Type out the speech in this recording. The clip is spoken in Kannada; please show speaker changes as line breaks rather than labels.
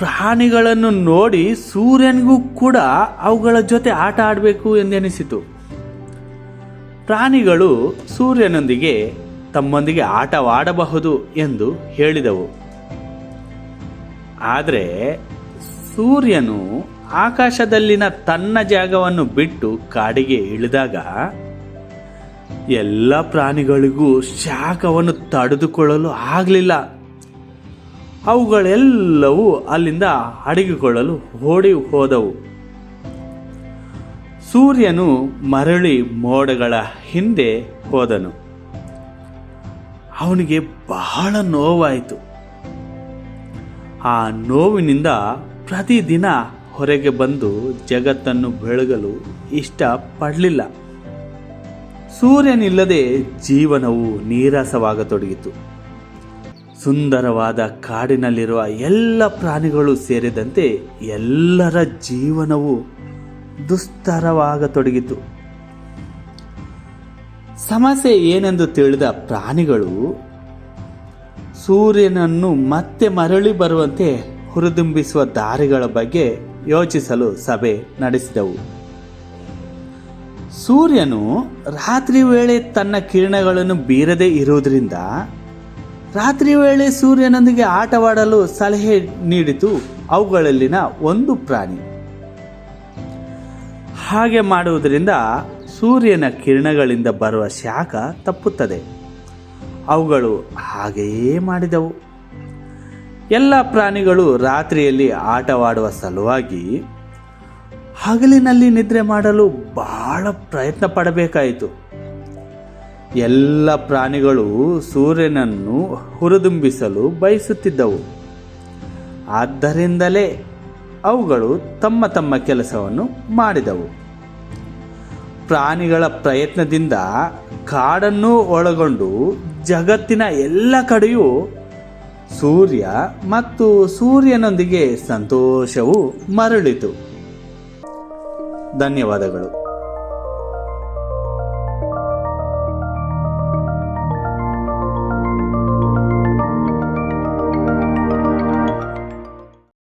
ಪ್ರಾಣಿಗಳನ್ನು ನೋಡಿ ಸೂರ್ಯನಿಗೂ ಕೂಡ ಅವುಗಳ ಜೊತೆ ಆಟ ಆಡಬೇಕು ಎಂದೆನಿಸಿತು. ಪ್ರಾಣಿಗಳು ಸೂರ್ಯನೊಂದಿಗೆ ತಮ್ಮೊಂದಿಗೆ ಆಟವಾಡಬಹುದು ಎಂದು ಹೇಳಿದವು. ಆದರೆ ಸೂರ್ಯನು ಆಕಾಶದಲ್ಲಿನ ತನ್ನ ಜಾಗವನ್ನು ಬಿಟ್ಟು ಕಾಡಿಗೆ ಇಳಿದಾಗ ಎಲ್ಲ ಪ್ರಾಣಿಗಳಿಗೂ ಶಾಖವನ್ನು ತಡೆದುಕೊಳ್ಳಲು ಆಗಲಿಲ್ಲ. ಅವುಗಳೆಲ್ಲವೂ ಅಲ್ಲಿಂದ ಅಡಗಿಕೊಳ್ಳಲು ಓಡಿ ಹೋದವು. ಸೂರ್ಯನು ಮರಳಿ ಮೋಡಗಳ ಹಿಂದೆ ಹೋದನು. ಅವನಿಗೆ ಬಹಳ ನೋವಾಯಿತು. ಆ ನೋವಿನಿಂದ ಪ್ರತಿದಿನ ಹೊರಗೆ ಬಂದು ಜಗತ್ತನ್ನು ಬೆಳಗಲು ಇಷ್ಟಪಡಲಿಲ್ಲ. ಸೂರ್ಯನಿಲ್ಲದೆ ಜೀವನವು ನೀರಸವಾಗತೊಡಗಿತು. ಸುಂದರವಾದ ಕಾಡಿನಲ್ಲಿರುವ ಎಲ್ಲ ಪ್ರಾಣಿಗಳು ಸೇರಿದಂತೆ ಎಲ್ಲರ ಜೀವನವು ದುಸ್ತರವಾಗತೊಡಗಿತು. ಸಮಸ್ಯೆ ಏನೆಂದು ತಿಳಿದ ಪ್ರಾಣಿಗಳು ಸೂರ್ಯನನ್ನು ಮತ್ತೆ ಮರಳಿ ಬರುವಂತೆ ಹುರಿದುಂಬಿಸುವ ದಾರಿಗಳ ಬಗ್ಗೆ ಯೋಚಿಸಲು ಸಭೆ ನಡೆಸಿದವು. ಸೂರ್ಯನು ರಾತ್ರಿ ವೇಳೆ ತನ್ನ ಕಿರಣಗಳನ್ನು ಬೀರದೆ ಇರುವುದರಿಂದ ರಾತ್ರಿ ವೇಳೆ ಸೂರ್ಯನೊಂದಿಗೆ ಆಟವಾಡಲು ಸಲಹೆ ನೀಡಿತು ಅವುಗಳಲ್ಲಿನ ಒಂದು ಪ್ರಾಣಿ. ಹಾಗೆ ಮಾಡುವುದರಿಂದ ಸೂರ್ಯನ ಕಿರಣಗಳಿಂದ ಬರುವ ಶಾಖ ತಪ್ಪುತ್ತದೆ. ಅವುಗಳು ಹಾಗೆಯೇ ಮಾಡಿದವು. ಎಲ್ಲ ಪ್ರಾಣಿಗಳು ರಾತ್ರಿಯಲ್ಲಿ ಆಟವಾಡುವ ಸಲುವಾಗಿ ಹಗಲಿನಲ್ಲಿ ನಿದ್ರೆ ಮಾಡಲು ಬಹಳ ಪ್ರಯತ್ನ ಪಡಬೇಕಾಯಿತು. ಎಲ್ಲ ಪ್ರಾಣಿಗಳು ಸೂರ್ಯನನ್ನು ಹುರಿದುಂಬಿಸಲು ಬಯಸುತ್ತಿದ್ದವು. ಆದ್ದರಿಂದಲೇ ಅವುಗಳು ತಮ್ಮ ತಮ್ಮ ಕೆಲಸವನ್ನು ಮಾಡಿದವು. ಪ್ರಾಣಿಗಳ ಪ್ರಯತ್ನದಿಂದ ಕಾಡನ್ನು ಒಳಗೊಂಡು ಜಗತ್ತಿನ ಎಲ್ಲ ಕಡೆಯೂ ಸೂರ್ಯ ಮತ್ತು ಸೂರ್ಯನೊಂದಿಗೆ ಸಂತೋಷವು ಮರಳಿತು. ಧನ್ಯವಾದಗಳು.